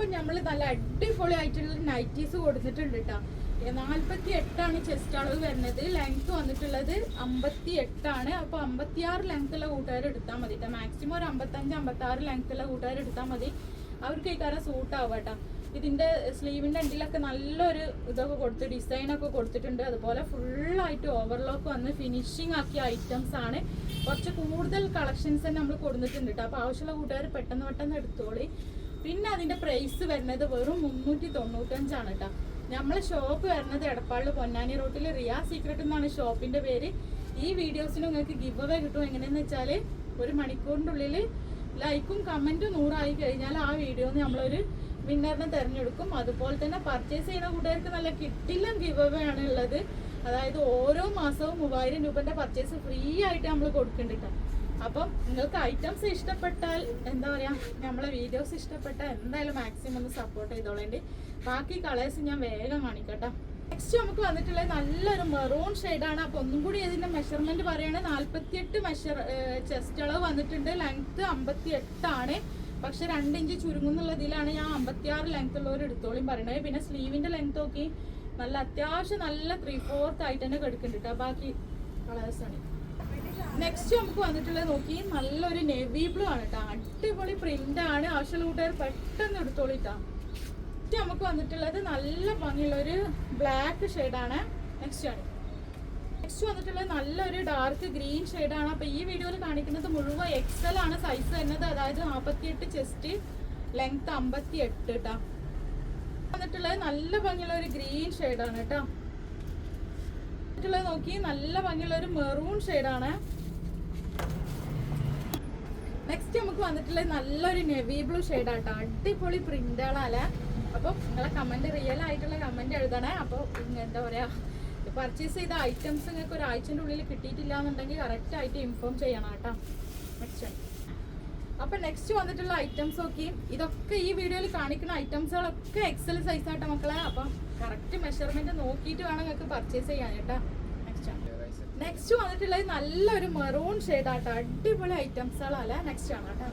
അപ്പൊ നമ്മൾ നല്ല അടിപൊളി ആയിട്ടുള്ള നൈറ്റീസ് കൊടുത്തിട്ടുണ്ട് കേട്ടോ നാൽപ്പത്തി എട്ടാണ് ചെസ്റ്റ് അളവ് വരുന്നത്. ലെങ്ത് വന്നിട്ടുള്ളത് അമ്പത്തി എട്ടാണ് അപ്പൊ അമ്പത്തിയാറ് ലെങ്ത് ഉള്ള കൂട്ടുകാർ എടുത്താൽ മതി കേട്ടോ മാക്സിമം ഒരു അമ്പത്തഞ്ച് അമ്പത്തി ആറ് ലെങ്ത് ഉള്ള കൂട്ടുകാർ എടുത്താൽ മതി. അവർക്ക് ഈ കാരണം സൂട്ട് കേട്ടോ ഇതിന്റെ സ്ലീവിന്റെ എൻഡിലൊക്കെ നല്ലൊരു ഇതൊക്കെ കൊടുത്ത് ഡിസൈൻ ഒക്കെ കൊടുത്തിട്ടുണ്ട്. അതുപോലെ ഫുള്ളായിട്ട് ഓവർലോക്ക് വന്ന് ഫിനിഷിംഗ് ആക്കിയ ഐറ്റംസ് ആണ്. കുറച്ച് കൂടുതൽ കളക്ഷൻസ് തന്നെ നമ്മൾ കൊടുത്തിട്ടുണ്ട് കേട്ടോ അപ്പോൾ ആവശ്യമുള്ള കൂട്ടുകാർ പെട്ടെന്ന് പെട്ടെന്ന് എടുത്തോളി. പിന്നെ അതിന്റെ പ്രൈസ് വരുന്നത് വെറും മുന്നൂറ്റി തൊണ്ണൂറ്റഞ്ചാണ് കേട്ടോ നമ്മളെ ഷോപ്പ് വരുന്നത് എടപ്പാളിൽ പൊന്നാനി റോട്ടിൽ റിയാ സീക്രട്ട് എന്നാണ് ഷോപ്പിന്റെ പേര്. ഈ വീഡിയോസിന് നിങ്ങൾക്ക് ഗിവ് അവേ കിട്ടും. എങ്ങനെയെന്ന് വെച്ചാൽ ഒരു മണിക്കൂറിന്റെ ഉള്ളിൽ ലൈക്കും കമന്റും നൂറായി കഴിഞ്ഞാൽ ആ വീഡിയോന്ന് നമ്മളൊരു വിന്നറിനെ തിരഞ്ഞെടുക്കും. അതുപോലെ തന്നെ പർച്ചേസ് ചെയ്യുന്ന കൂട്ടുകാർക്ക് നല്ല കിട്ടില്ല ഗിവ് അവേ ആണ് ഉള്ളത്. അതായത് ഓരോ മാസവും മൂവായിരം രൂപന്റെ പർച്ചേസ് ഫ്രീ ആയിട്ട് നമ്മൾ കൊടുക്കുന്നുണ്ട്. അപ്പം നിങ്ങൾക്ക് ഐറ്റംസ് ഇഷ്ടപ്പെട്ടാൽ എന്താ പറയാ നമ്മളെ വീഡിയോസ് ഇഷ്ടപ്പെട്ടാൽ എന്തായാലും മാക്സിമം ഒന്ന് സപ്പോർട്ട് ചെയ്തോളേണ്ടി. ബാക്കി കളേഴ്സ് ഞാൻ വേഗം കാണിക്കട്ടെ. നെക്സ്റ്റ് നമുക്ക് വന്നിട്ടുള്ളത് നല്ലൊരു മെറൂൺ ആണ്. അപ്പൊ ഒന്നും കൂടി ഇതിന്റെ മെഷർമെന്റ് പറയുകയാണെങ്കിൽ നാല്പത്തിയെട്ട് മെഷർ ചെസ്റ്റ് അളവ് വന്നിട്ടുണ്ട്. ലെങ്ത് അമ്പത്തി എട്ടാണ് പക്ഷെ രണ്ട് ഇഞ്ച് ചുരുങ്ങുന്നുള്ളതിലാണ് ഞാൻ അമ്പത്തിയാറ് ലെങ്ത് ഉള്ളവർ എടുത്തോളും പറയണത്. പിന്നെ സ്ലീവിന്റെ ലെങ്ത് നോക്കി. നല്ല അത്യാവശ്യം നല്ല ത്രീ ഫോർത്ത് ആയിട്ട് തന്നെ കെടുക്കുന്നുണ്ട് ട്ടോ. ബാക്കി ആണ്. നെക്സ്റ്റ് നമുക്ക് വന്നിട്ടുള്ളത് നോക്കി. നല്ലൊരു നെവി ബ്ലൂ ആണ് കേട്ടോ അടിപൊളി പ്രിന്റ് ആണ്. ആവശ്യമുള്ള കൂട്ടുകാർ പെട്ടെന്ന് എടുത്തോളിട്ടാ. നെക്സ്റ്റ് നമുക്ക് വന്നിട്ടുള്ളത് നല്ല ഭംഗിയുള്ള ഒരു ബ്ലാക്ക് ആണ്. നെക്സ്റ്റ് ആണ്. നെക്സ്റ്റ് വന്നിട്ടുള്ളത് നല്ലൊരു ഡാർക്ക് ഗ്രീൻ ആണ്. അപ്പൊ ഈ വീഡിയോയിൽ കാണിക്കുന്നത് മുഴുവൻ എക്സൽ ആണ് സൈസ് വരുന്നത്. അതായത് നാൽപ്പത്തിയെട്ട് ചെസ്റ്റ് ലെങ്ത് അമ്പത്തി എട്ട് കേട്ടോ വന്നിട്ടുള്ളത് നല്ല ഭംഗിയുള്ള ഒരു ഗ്രീൻ ആണ് കേട്ടോ വന്നിട്ടുള്ളത് നോക്കി. നല്ല ഭംഗിയുള്ള ഒരു മെറൂൺ ആണ്. നെക്സ്റ്റ് നമുക്ക് വന്നിട്ടുള്ള നല്ലൊരു നെവി ബ്ലൂ ഷെയ്ഡാട്ടോ അടിപൊളി പ്രിന്റുകളല്ല അപ്പോൾ നിങ്ങളെ കമന്റ് റിയൽ ആയിട്ടുള്ള കമന്റ് എഴുതണേ. അപ്പോൾ എന്താ പറയാ പർച്ചേസ് ചെയ്ത ഐറ്റംസ് നിങ്ങൾക്ക് ഒരാഴ്ചന്റെ ഉള്ളിൽ കിട്ടിയിട്ടില്ല എന്നുണ്ടെങ്കിൽ കറക്റ്റ് ആയിട്ട് ഇൻഫോം ചെയ്യണം കേട്ടോ. നെക്സ്റ്റ് അപ്പൊ നെക്സ്റ്റ് വന്നിട്ടുള്ള ഐറ്റംസ് നോക്കി. ഇതൊക്കെ ഈ വീഡിയോയിൽ കാണിക്കുന്ന ഐറ്റംസുകളൊക്കെ എക്സൽ സൈസ് ആട്ടോ മക്കളെ. അപ്പം കറക്റ്റ് മെഷർമെന്റ് നോക്കിയിട്ട് വേണം നിങ്ങൾക്ക് പർച്ചേസ് ചെയ്യാൻ കേട്ടോ. നെക്സ്റ്റ് വന്നിട്ടുള്ളത് നല്ലൊരു മെറൂൺ ഷെയ്ഡാട്ടോ അടിപൊളി ഐറ്റംസുകളല്ല? നെക്സ്റ്റ് ആണ് കേട്ടോ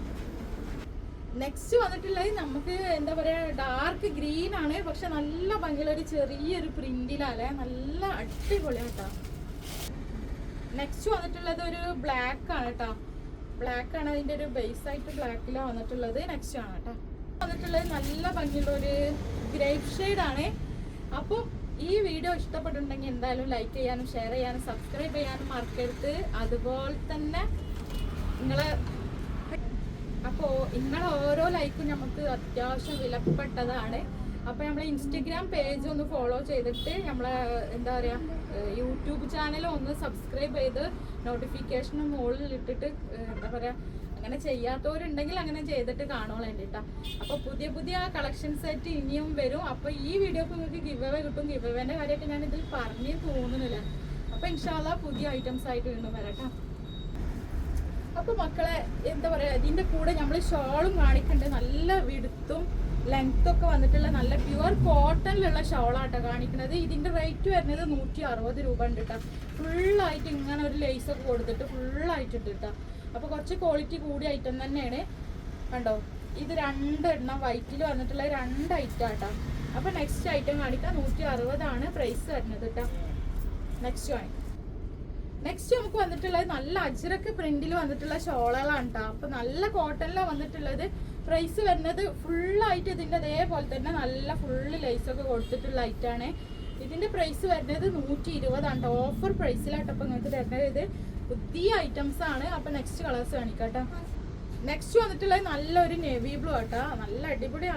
നെക്സ്റ്റ് വന്നിട്ടുള്ളത് നമുക്ക് എന്താ പറയാ ഡാർക്ക് ഗ്രീൻ ആണ്. പക്ഷെ നല്ല ഭംഗിയുള്ള ഒരു ചെറിയൊരു പ്രിന്റിലല്ലേ? നല്ല അടിപൊളിയാട്ടോ നെക്സ്റ്റ് വന്നിട്ടുള്ളത് ഒരു ബ്ലാക്ക് ആണ് കേട്ടോ ബ്ലാക്ക് ആണ് അതിന്റെ ഒരു ബേസ് ആയിട്ട് ബ്ലാക്കിലാണ് വന്നിട്ടുള്ളത്. നെക്സ്റ്റ് ആണ് കേട്ടോ വന്നിട്ടുള്ളത് നല്ല ഭംഗിയുള്ള ഒരു ഗ്രേപ്പ് ആണ്. അപ്പോൾ ഈ വീഡിയോ ഇഷ്ടപ്പെട്ടിട്ടുണ്ടെങ്കിൽ എന്തായാലും ലൈക്ക് ചെയ്യാനും ഷെയർ ചെയ്യാനും സബ്സ്ക്രൈബ് ചെയ്യാനും മറക്കരുത്. അതുപോലെ തന്നെ നിങ്ങൾ അപ്പോൾ നിങ്ങളെ ഓരോ ലൈക്കും നമുക്ക് അത്യാവശ്യം വിലപ്പെട്ടതാണ്. അപ്പോൾ നമ്മളെ ഇൻസ്റ്റഗ്രാം പേജ് ഒന്ന് ഫോളോ ചെയ്തിട്ട് നമ്മളെ എന്താ പറയുക യൂട്യൂബ് ചാനൽ ഒന്ന് സബ്സ്ക്രൈബ് ചെയ്ത് നോട്ടിഫിക്കേഷൻ മുകളിൽ ഇട്ടിട്ട് എന്താ പറയുക അങ്ങനെ ചെയ്യാത്തവരുണ്ടെങ്കിൽ അങ്ങനെ ചെയ്തിട്ട് കാണുള്ളൂ കേട്ടോ അപ്പോൾ പുതിയ പുതിയ കളക്ഷൻ സെറ്റ് ഇനിയും വരും. അപ്പൊ ഈ വീഡിയോക്ക് നിങ്ങൾക്ക് ഗിവ് അവേ കിട്ടും. ഗിവ് അവേന്റെ കാര്യമൊക്കെ ഞാൻ ഇതിൽ പറഞ്ഞു തോന്നുന്നില്ല. അപ്പൊ ഇൻഷാല്ല പുതിയ ഐറ്റംസ് ആയിട്ട് വീണ്ടും വരാം അപ്പൊ മക്കളെ എന്താ പറയാ ഇതിന്റെ കൂടെ നമ്മൾ ഷോളും കാണിക്കണ്ട്. നല്ല വിടുത്തും ലെങ്ത് ഒക്കെ വന്നിട്ടുള്ള നല്ല പ്യുവർ കോട്ടണിലുള്ള ഷോളാട്ടോ കാണിക്കുന്നത് ഇതിന്റെ റേറ്റ് വരുന്നത് നൂറ്റി അറുപത് രൂപ ഉണ്ട് കേട്ടോ ഫുള്ളായിട്ട് ഇങ്ങനെ ഒരു ലേസ് ഒക്കെ കൊടുത്തിട്ട് ഫുള്ളായിട്ടുണ്ട് കേട്ടോ അപ്പൊ കുറച്ച് ക്വാളിറ്റി കൂടിയ ഐറ്റം തന്നെയാണ്. കണ്ടോ? ഇത് രണ്ടെണ്ണം വൈറ്റിൽ വന്നിട്ടുള്ള രണ്ട് ഐറ്റം കേട്ടോ അപ്പൊ നെക്സ്റ്റ് ഐറ്റം കാണിക്കാം. നൂറ്റി അറുപതാണ് പ്രൈസ് വരുന്നത് കേട്ടോ നെക്സ്റ്റ് കാണിക്കാം. നെക്സ്റ്റ് നമുക്ക് വന്നിട്ടുള്ളത് നല്ല അജ്രക്ക് പ്രിന്റിൽ വന്നിട്ടുള്ള ഷോളുകളാണ് കേട്ടോ അപ്പൊ നല്ല കോട്ടണിലാണ് വന്നിട്ടുള്ളത്. പ്രൈസ് വരുന്നത് ഫുള്ളായിട്ട് ഇതിന്റെ അതേപോലെ തന്നെ നല്ല ഫുള്ള് ലൈസൊക്കെ കൊടുത്തിട്ടുള്ള ഐറ്റാണ് ഇതിന്റെ പ്രൈസ് വരുന്നത് നൂറ്റി ഇരുപതാണ് ഓഫർ പ്രൈസിലാട്ടോ അപ്പോൾ നിങ്ങൾക്ക് തരുന്നത്. ഇത് പുതിയ ഐറ്റംസ് ആണ്. അപ്പോൾ നെക്സ്റ്റ് കളേഴ്സ് കാണിക്കാട്ടോ. നെക്സ്റ്റ് വന്നിട്ടുള്ളത് നല്ലൊരു നേവി ബ്ലൂ ആട്ടോ. നല്ല അടിപൊളി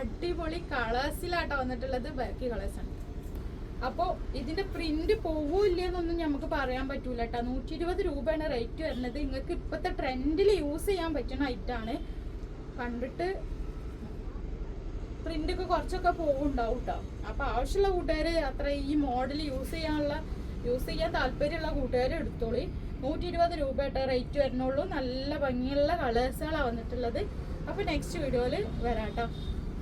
അടിപൊളി കളേഴ്സിലാട്ടോ വന്നിട്ടുള്ളത് ബാക്കി കളേഴ്സ് ആണ്. അപ്പോൾ ഇതിന്റെ പ്രിന്റ് പോവില്ലെന്നൊന്നും നമുക്ക് പറയാൻ പറ്റൂല കേട്ടോ നൂറ്റി ഇരുപത് രൂപയാണ് റേറ്റ് വരുന്നത്. നിങ്ങൾക്ക് ഇപ്പോഴത്തെ ട്രെൻഡിൽ യൂസ് ചെയ്യാൻ പറ്റുന്ന ഐറ്റാണ് കണ്ടിട്ട് പ്രിന്റ് ഒക്കെ കുറച്ചൊക്കെ പോവുണ്ടാവും കേട്ടോ അപ്പൊ ആവശ്യമുള്ള കൂട്ടുകാര് അത്ര ഈ മോഡൽ യൂസ് ചെയ്യാനുള്ള യൂസ് ചെയ്യാൻ താല്പര്യമുള്ള കൂട്ടുകാർ എടുത്തോളി. നൂറ്റി ഇരുപത് രൂപയുടെ റേറ്റ് വരുന്നുള്ളൂ. നല്ല ഭംഗിയുള്ള കളേഴ്സുകളാണ് വന്നിട്ടുള്ളത്. അപ്പൊ നെക്സ്റ്റ് വീഡിയോയിൽ വരാം കേട്ടോ